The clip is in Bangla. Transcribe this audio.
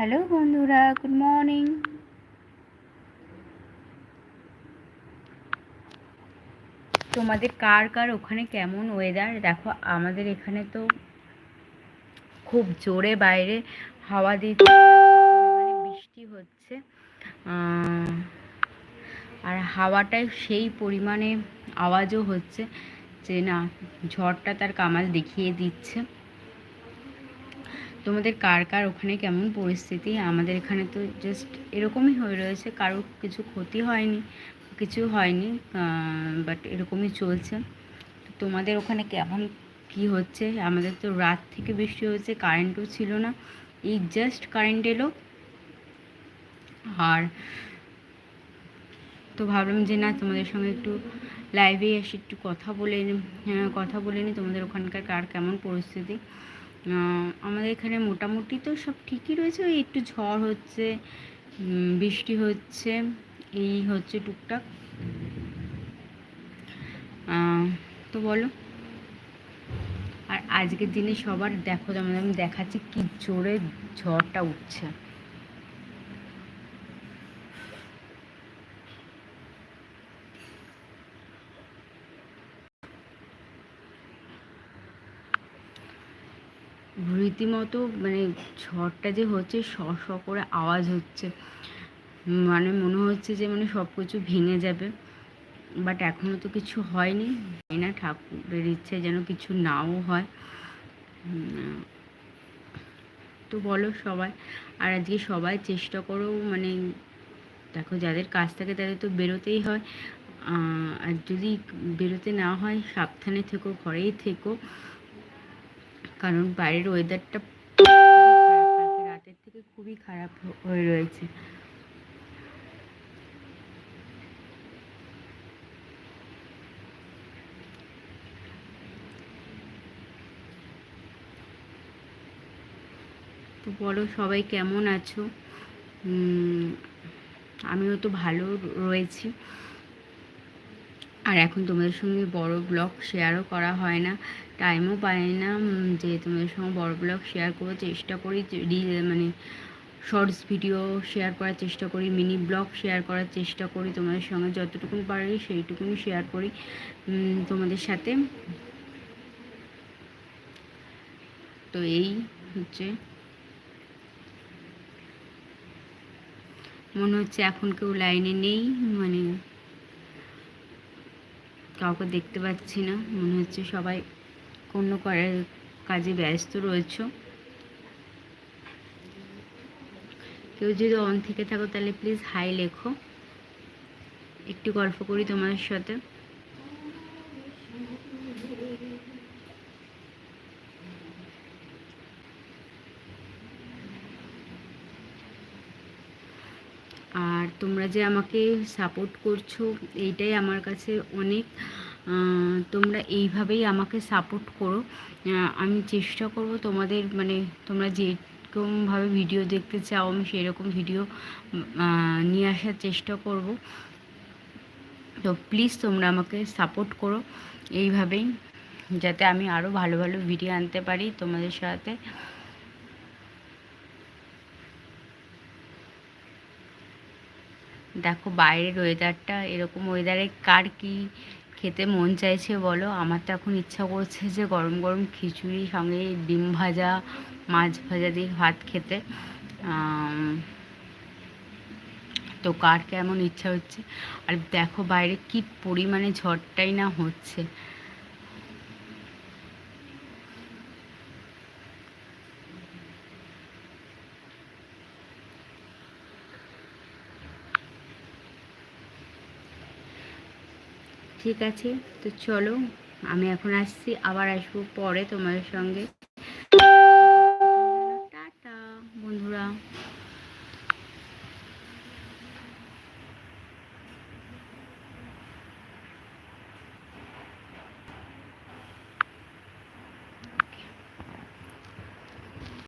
হ্যালো বন্ধুরা, গুড মর্নিং। তোমাদের কার কার ওখানে কেমন ওয়েদার দেখো, আমাদের এখানে তো খুব জোরে বাইরে হাওয়া দিচ্ছে পরিমাণে বৃষ্টি হচ্ছে। আর হাওয়াটায় সেই পরিমাণে আওয়াজও হচ্ছে যে না, ঝড়টা তার কামাল দেখিয়ে দিচ্ছে। তোমাদের কার কার ওখানে কেমন পরিস্থিতি? আমাদের এখানে তো জাস্ট এরকমই হয়ে রয়েছে। কারোর কিছু ক্ষতি হয়নি, কিছু হয়নি বাট এরকমই চলছে। তোমাদের ওখানে কেমন, কি হচ্ছে? আমাদের তো রাত থেকে বৃষ্টি হয়েছে কারেন্টও ছিল না। এই জাস্ট কারেন্ট এলো। আর তো ভাবলাম যে না, তোমাদের সঙ্গে একটু লাইভে এসে একটু কথা বলে নি- কথা বলে নিই তোমাদের ওখানকার কার কেমন পরিস্থিতি। আমাদের এখানে মোটামুটি তো সব ঠিকই রয়েছে। ওই একটু ঝড় হচ্ছে বৃষ্টি হচ্ছে, এই হচ্ছে টুকটাক। তো বলো। আর আজকের দিনে সবার দেখো যেমন আমি দেখাচ্ছি কি জোরে ঝড়টা উঠছে। রীতিমতো মানে ঝড়টা যে হচ্ছে স শ করে আওয়াজ হচ্ছে। মানে মনে হচ্ছে যে মানে সব কিছু ভেঙে যাবে। বাট এখনও তো কিছু হয়নি। জানি না, ঠাকুরের ইচ্ছে যেন কিছু নাও হয়। তো বলো সবাই। আর আজকে সবাই চেষ্টা করো মানে দেখো যাদের কাজ থাকে তাদের তো বেরোতেই হয়। আর যদি বেরোতে না হয়, সাবধানে থেকো, ঘরেই থেকো। কারণ বাইরের ওয়েদারটা রাতের থেকে খুবই খারাপ হয়ে রয়েছে। তো বলো সবাই কেমন আছো? আমিও তো ভালো রয়েছি। আর এখন তোমাদের সঙ্গে বড় ব্লগ শেয়ারও করা হয় না। টাইমও পাই না যে তোমাদের সঙ্গে বড় ব্লগ শেয়ার করার চেষ্টা করি যে রি- মানে শর্টস ভিডিও শেয়ার করার চেষ্টা করি মিনি ব্লগ শেয়ার করার চেষ্টা করি, তোমাদের সঙ্গে যতটুকুন পারি সেইটুকুনি শেয়ার করি তোমাদের সাথে। তো এই হচ্ছে। মনে হচ্ছে এখন কেউ লাইনে নেই মানে কাউকে দেখতে পাচ্ছি না। মনে হচ্ছে সবাই করার কাজে ব্যস্ত রয়েছ। কেউ যদি অন থেকে থাকো তাহলে প্লিজ হাই লেখো। একটু গল্প করি তোমাদের সাথে। আর তোমরা যে আমাকে সাপোর্ট করছ, এইটাই আমার কাছে অনেক। তোমরা এইভাবেই আমাকে সাপোর্ট করো। আমি চেষ্টা করব তোমাদের মানে তোমরা যেরকমভাবে ভিডিও দেখতে চাও, আমি সেরকম ভিডিও নিয়ে আসার চেষ্টা করব। তো প্লিজ তোমরা আমাকে সাপোর্ট করো এইভাবেই, যাতে আমি আরও ভালো ভালো ভিডিও আনতে পারি তোমাদের সাথে। দেখো বাইরের ওয়েদারটা এরকম ওয়েদারে কার কি খেতে মন চাইছে বলো? আমার তো এখন ইচ্ছা করছে যে গরম গরম খিচুড়ি, সঙ্গে ডিম ভাজা, মাছ ভাজা দিয়ে ভাত খেতে। তো কার কেমন ইচ্ছা হচ্ছে? আর দেখো বাইরে কি পরিমাণে ঝড়টাই না হচ্ছে। ঠিক আছে তো চলো আমি এখন আসছি আবার আসব পরে তোমাদের সঙ্গে। টাটা বন্ধুরা।